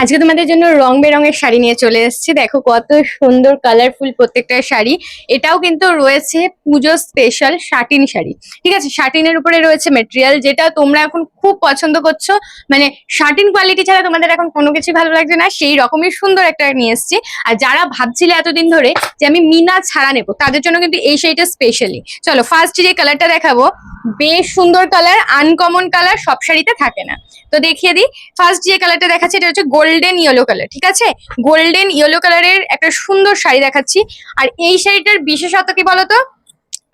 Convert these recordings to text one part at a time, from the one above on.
আজকে তোমাদের জন্য রং বেরঙের শাড়ি নিয়ে চলে এসেছি। দেখো কত সুন্দর কালারফুল প্রত্যেকটা শাড়ি। এটাও কিন্তু রয়েছে পুজো স্পেশাল শাটিন শাড়ি। ঠিক আছে শাটিনের উপরে রয়েছে মেটেরিয়াল যেটা তোমরা এখন খুব পছন্দ করছ। মানে শাটিন কোয়ালিটি ছাড়া তোমাদের এখন কোনো কিছু ভালো লাগছে না। সেই রকমই সুন্দর একটা নিয়ে এসেছি। আর যারা ভাবছিলে এতদিন ধরে যে আমি মিনা ছাড়া নেব, তাদের জন্য কিন্তু এই শাড়িটা স্পেশালি চলো ফার্স্ট যে কালারটা দেখাবো, বেশ সুন্দর কালার আনকমন কালার সব শাড়িতে থাকে না। তো দেখিয়ে দিই। ফার্স্ট যে কালারটা দেখাচ্ছি, এটা হচ্ছে গোল্ডেন ইয়েলো কালার, ঠিক আছে? গোল্ডেন ইয়েলো কালারের একটা সুন্দর শাড়ি দেখাচ্ছি। আর এই শাড়িটার বিশেষত কি বলতো?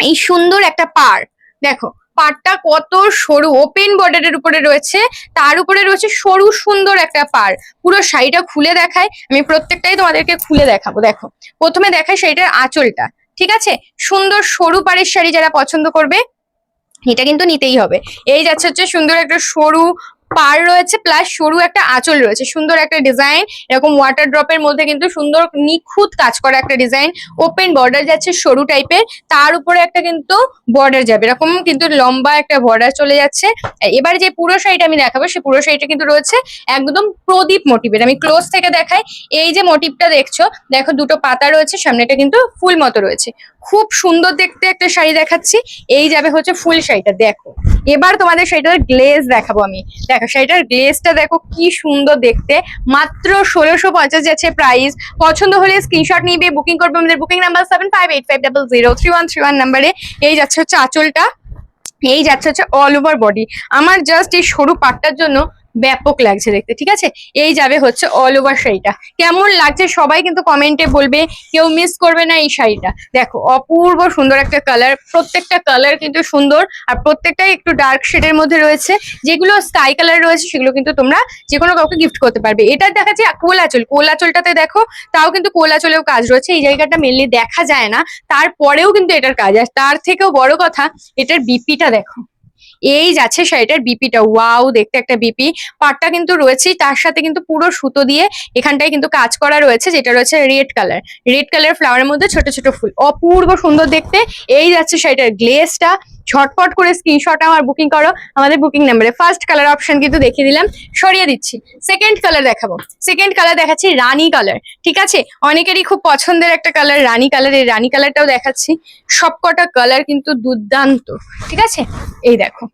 এই সুন্দর একটা পার দেখো, পাড়টা কত সরু ওপেন বর্ডারের উপরে রয়েছে, তার উপরে রয়েছে সরু সুন্দর একটা পার পুরো শাড়িটা খুলে দেখায়, আমি প্রত্যেকটাই তোমাদেরকে খুলে দেখাবো, দেখো। প্রথমে দেখায় শাড়িটার আঁচলটা, ঠিক আছে? সুন্দর সরু পাড়ের শাড়ি যারা পছন্দ করবে, এটা কিন্তু নিতেই হবে। এই যাচ্ছে হচ্ছে সুন্দর একটা সরু পার রয়েছে প্লাস সরু একটা আঁচল রয়েছে। সুন্দর একটা ডিজাইন এরকম ওয়াটার ড্রপের মধ্যে কিন্তু সুন্দর নিখুঁত কাজ করা একটা ডিজাইন ওপেন বর্ডার যাচ্ছে সরু টাইপের তার উপরে একটা কিন্তু বর্ডার যাবে। এরকম কিন্তু লম্বা একটা বর্ডার চলে যাচ্ছে। এবার যে পুরো শাড়িটা আমি দেখাবো সেই পুরো শাড়িটা কিন্তু রয়েছে একদম প্রদীপ মোটিভের আমি ক্লোজ থেকে দেখাই। এই যে মোটিভটা দেখছ, দেখো দুটো পাতা রয়েছে, সামনেটা কিন্তু ফুল মতো রয়েছে। খুব সুন্দর দেখতে একটা শাড়ি দেখাচ্ছি। এই যাবে হচ্ছে ফুল শাড়িটা, দেখো। এবার তোমাদের শাড়িটার গ্লেজ দেখাবো আমি। দেখো, শাড়িটার গ্লেজটা দেখো কি সুন্দর দেখতে। মাত্র ষোলোশো পঞ্চাশ যাচ্ছে প্রাইস পছন্দ হলে স্ক্রিনশট নিবে বুকিং করবে আমাদের booking number seven five eight five double zero three one three one নাম্বারে এই যাচ্ছে হচ্ছে আঁচলটা। এই যাচ্ছে হচ্ছে অল ওভার বডি আমার জাস্ট এই সরু পাটটার জন্য ব্যাপক লাগছে দেখতে, ঠিক আছে? এই যাবে হচ্ছে অল ওভার শাড়িটা। কেমন লাগছে সবাই কিন্তু কমেন্টে বলবে, কেউ মিস করবে না এই শাড়িটা। দেখো, অপূর্ব সুন্দর একটা কালার প্রত্যেকটা কালার কিন্তু সুন্দর, আর প্রত্যেকটাই একটু ডার্ক শেডের মধ্যে রয়েছে। যেগুলো স্কাই কালার রয়েছে, সেগুলো কিন্তু তোমরা যে কোনো কাউকে গিফট করতে পারবে। এটা দেখাচ্ছি কোলাচল, কোলাচলটাতে দেখো, তাও কিন্তু কোলাচলেও কাজ রয়েছে। এই জায়গাটা মেনলি দেখা যায় না, তারপরেও কিন্তু এটার কাজ আর তার থেকেও বড় কথা, এটার বিপিটা দেখো। এই যাচ্ছে শাড়িটার বিপিটা ওয়াও দেখতে একটা বিপি পাটটা কিন্তু রয়েছেই, তার সাথে কিন্তু পুরো সুতো দিয়ে এখানটায় কিন্তু কাজ করা রয়েছে, যেটা রয়েছে রেড কালার রেড কালার ফ্লাওয়ারের মধ্যে ছোট ছোট ফুল। অপূর্ব সুন্দর দেখতে। এই যাচ্ছে শাড়িটার গ্লেসটা ঝটপট করে স্ক্রিনশট আমার বুকিং করো, আমাদের বুকিং নাম্বারে ফার্স্ট কালার অপশন কিন্তু দেখিয়ে দিলাম, সরিয়ে দিচ্ছি। সেকেন্ড কালার দেখাবো। সেকেন্ড কালার দেখাচ্ছি রানী কালার ঠিক আছে? অনেকেরই খুব পছন্দের একটা কালার রানী কালার এই রানী কালারটাও দেখাচ্ছি। সবকটা কালার কিন্তু দুর্দান্ত, ঠিক আছে? এই দেখো।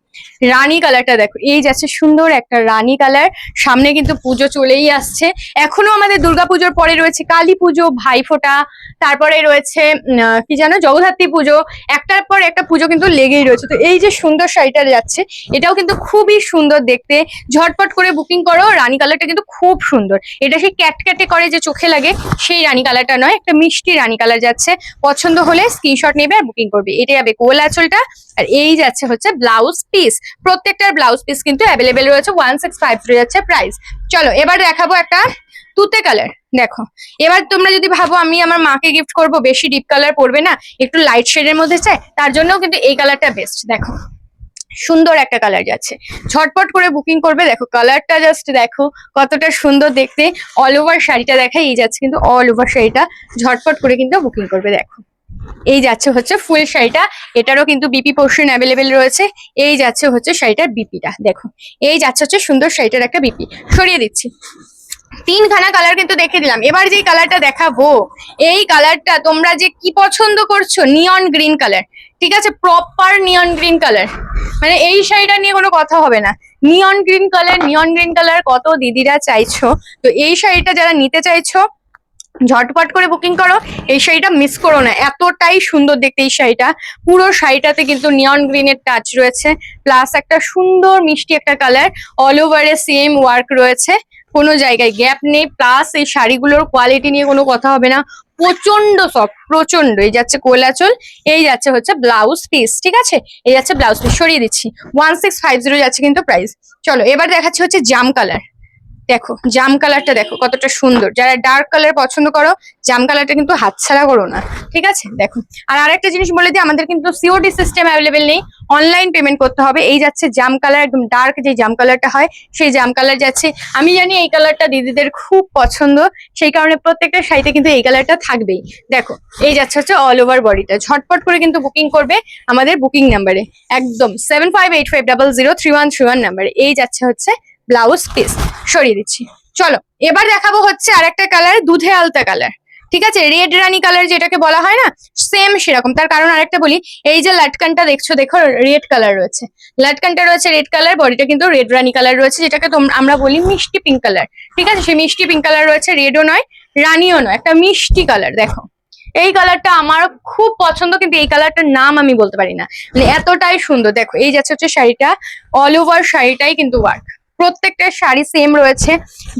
রানী কালারটা দেখো, এই যাচ্ছে সুন্দর একটা রানী কালার, সামনে কিন্তু পুজো চলেই আসছে। এখনও আমাদের দুর্গাপুজোর পরে রয়েছে কালী পুজো ভাইফোঁটা তারপরে রয়েছে কি জানো, জগদ্ধাত্রী পুজো, একটার পর একটা পুজো কিন্তু লেগেই রয়েছে। তো এই যে সুন্দর শাড়িটা যাচ্ছে, এটাও কিন্তু খুবই সুন্দর দেখতে। ঝটপট করে বুকিং করো, রানী কালারটা কিন্তু খুব সুন্দর। এটা সেই ক্যাটক্যাটে করে যে চোখে লাগে, সেই রানী কালারটা নয়, একটা মিষ্টি রানী কালার যাচ্ছে। পছন্দ হলে স্ক্রিনশট নেবে আর বুকিং করবে। এটা যাবে কোল আঁচলটা আর এই যাচ্ছে হচ্ছে ব্লাউজ পিস প্রত্যেকটার ব্লাউজ পিস কিন্তু অ্যাভেলেবেল রয়েছে ওয়ান সিক্স ফাইভ থ্রি যাচ্ছে প্রাইস চলো, এবার দেখাবো একটা তুতে কালার দেখো। এবার তোমরা যদি ভাবো আমি আমার মাকে গিফট করব, বেশি ডিপ কালার পরবে না, একটু লাইট শেডের মধ্যে চাই, তার জন্যও কিন্তু এই কালারটা বেস্ট দেখো। সুন্দর একটা কালার যাচ্ছে। ঝটপট করে বুকিং করবে, দেখো কালারটা জাস্ট দেখো, কতটা সুন্দর দেখতে। অল ওভার শাড়িটা দেখাই, এই যাচ্ছে কিন্তু অল ওভার শাড়িটা। ঝটপট করে কিন্তু বুকিং করবে, দেখো। এই যাচ্ছে হচ্ছে ফুল শাড়িটা। এটারও কিন্তু বিপি পোর্শন অ্যাভেলেবেল রয়েছে। এই যাচ্ছে হচ্ছে শাড়িটার বিপিটা দেখো, এই যাচ্ছে হচ্ছে সুন্দর শাড়িটার একটা বিপি সরিয়ে দিচ্ছি। তিনখানা কালার কিন্তু দেখে দিলাম। এবার যে কালারটা দেখাবো, এই কালারটা তোমরা যে কি পছন্দ করছ নিয়ন গ্রিন কালার ঠিক আছে? প্রপার নিয়ন গ্রিন কালার মানে এই শাড়িটা নিয়ে কোনো কথা হবে না। Neon green colour neon green colour কত দিদিরা চাইছো? তো এই শাড়িটা যারা নিতে চাইছো ঝটপট করে বুকিং করো। এই শাড়িটা মিস করো না। এতটাই সুন্দর দেখতে এই শাড়িটা। পুরো শাড়িটাতে কিন্তু নিয়ন গ্রিনের টাচ রয়েছে। প্লাস একটা সুন্দর মিষ্টি একটা কালার অল ওভারে সেম ওয়ার্ক রয়েছে। কোনো জায়গায় গ্যাপ নেই। প্লাস এই শাড়িগুলোর কোয়ালিটি নিয়ে কোনো কথা হবে না। প্রচণ্ড সফট প্রচণ্ড এই যাচ্ছে কোলাচল, এই যাচ্ছে হচ্ছে ব্লাউজ পিস ঠিক আছে? এই যাচ্ছে ব্লাউজ পিস সরিয়ে দিচ্ছি। ওয়ান সিক্স ফাইভ জিরো যাচ্ছে কিন্তু প্রাইস চলো, এবার দেখাচ্ছি হচ্ছে জাম কালার দেখো, জাম কালারটা দেখো, কতটা সুন্দর। যারা ডার্ক কালার পছন্দ করো, জাম কালারটা কিন্তু হাতছাড়া করো না, ঠিক আছে? দেখো, আর আরেকটা জিনিস বলে দিই, আমাদের কিন্তু সিওডি সিস্টেম অ্যাভেলেবেল নেই অনলাইন পেমেন্ট করতে হবে। এই যাচ্ছে জাম কালার, একদম ডার্ক যে জাম কালারটা হয়, সেই জাম কালার যাচ্ছে। আমি জানি এই কালারটা দিদিদের খুব পছন্দ, সেই কারণে প্রত্যেকটা শাড়িতে কিন্তু এই কালারটা থাকবেই। দেখো, এই যাচ্ছে হচ্ছে অল ওভার বডিটা। ঝটপট করে কিন্তু বুকিং করবে আমাদের বুকিং নাম্বারে একদম seven five eight five double zero three one three one নাম্বারে এই যাচ্ছে হচ্ছে ব্লাউজ পিস সরিয়ে দিচ্ছি। চলো, এবার দেখাবো হচ্ছে আরেকটা কালার দুধে আলতা কালার ঠিক আছে? রেড রানি কালার যেটাকে বলা হয় না সেম সেরকম। তার কারণ আরেকটা বলি, এই যে লাটকানটা দেখছ, দেখো রেড কালার রয়েছে। লাটকানটা রয়েছে রেড কালার বডিটা কিন্তু রেড রানি কালার রয়েছে, যেটাকে আমরা বলি মিষ্টি পিঙ্ক কালার ঠিক আছে? সেই মিষ্টি পিঙ্ক কালার রয়েছে রেডও নয়, রানীও নয়। একটা মিষ্টি কালার দেখো। এই কালারটা আমার খুব পছন্দ, কিন্তু এই কালারটার নাম আমি বলতে পারি না। মানে এতটাই সুন্দর। দেখো, এই যাচ্ছে হচ্ছে শাড়িটা অল ওভার শাড়িটাই কিন্তু ওয়ার্ক প্রত্যেকটা শাড়ি সেম রয়েছে।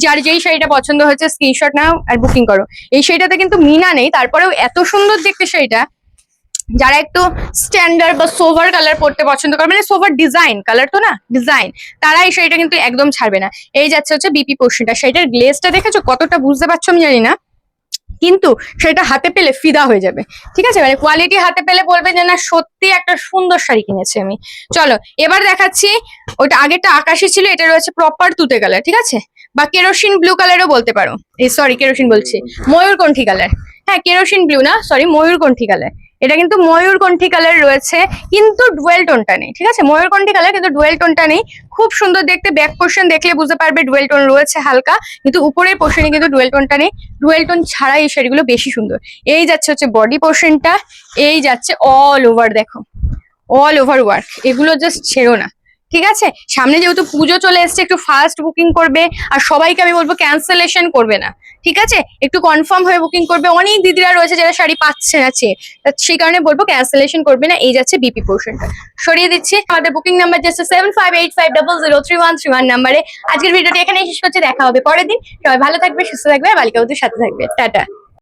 যার যেই শাড়িটা পছন্দ হয়েছে স্ক্রিনশট নাও আর বুকিং করো। এই শাড়িটাতে কিন্তু মিনা নেই, তারপরেও এত সুন্দর দেখতে শাড়িটা। যারা একটু স্ট্যান্ডার্ড বা সোভার কালার পরতে পছন্দ করে মানে সোভার ডিজাইন কালার তো না ডিজাইন তারা এই শাড়িটা কিন্তু একদম ছাড়বে না। এই যাচ্ছে হচ্ছে বিপি পোর্শনটা শাড়িটার গ্লেসটা দেখেছ? কতটা বুঝতে পারছ আমি জানি না। কিন্তু সেটা হাতে পেলে ফিদা হয়ে যাবে। ঠিক আছে? মানে কোয়ালিটি হাতে পেলে বলবে যে, না, সত্যি একটা সুন্দর শাড়ি কিনেছি আমি। চলো, এবার দেখাচ্ছি, ওটা আগেরটা আকাশে ছিল, এটা রয়েছে প্রপার তুতে কালার ঠিক আছে? বা কেরোসিন ব্লু কালারও বলতে পারো। এই সরি কেরোসিন বলছি। ময়ূরকণ্ঠী কালার হ্যাঁ কেরোসিন ব্লু না সরি ময়ূরকণ্ঠী কালার এটা কিন্তু ময়ূর ময়ূরকণ্ঠী কালার রয়েছে, কিন্তু ডুয়েল টোনটা নেই, ঠিক আছে? ময়ূর ময়ূরকণ্ঠী কালার কিন্তু ডুয়েল টোনটা নেই। খুব সুন্দর দেখতে ব্যাক পোর্শন দেখলে বুঝতে পারবে ডুয়েল টোন রয়েছে হালকা, কিন্তু উপরের পোর্শনে কিন্তু ডুয়েল টোনটা নেই। ডুয়েল টোন ছাড়াই এই শাড়িগুলো বেশি সুন্দর। এই যাচ্ছে হচ্ছে বডি পোর্শনটা এই যাচ্ছে অল ওভার দেখো। অল ওভার ওয়ার্ক এগুলো জাস্ট ছেড়ো না। ঠিক আছে? সামনে যেহেতু পুজো চলে এসছে, একটু ফাস্ট বুকিং করবে, আর সবাইকে আমি বলব ক্যান্সেলেশন করবে না। ঠিক আছে? একটু কনফার্ম হয়ে বুকিং করবে। অনেক দিদিরা রয়েছে যারা শাড়ি পাচ্ছে না সেই কারণে বলব ক্যান্সেলেশন করবে না, এই যাচ্ছে বিপি পোর্শনটা সরিয়ে দিচ্ছি। আমাদের বুকিং নাম্বার যাচ্ছে seven five eight five double zero three one three one নাম্বারে আজকের ভিডিওটি এখানে শেষ করছি, দেখা হবে পরের দিন। সবাই ভালো থাকবে, সুস্থ থাকবে, আর বালিকা সাথে থাকবে। টাটা।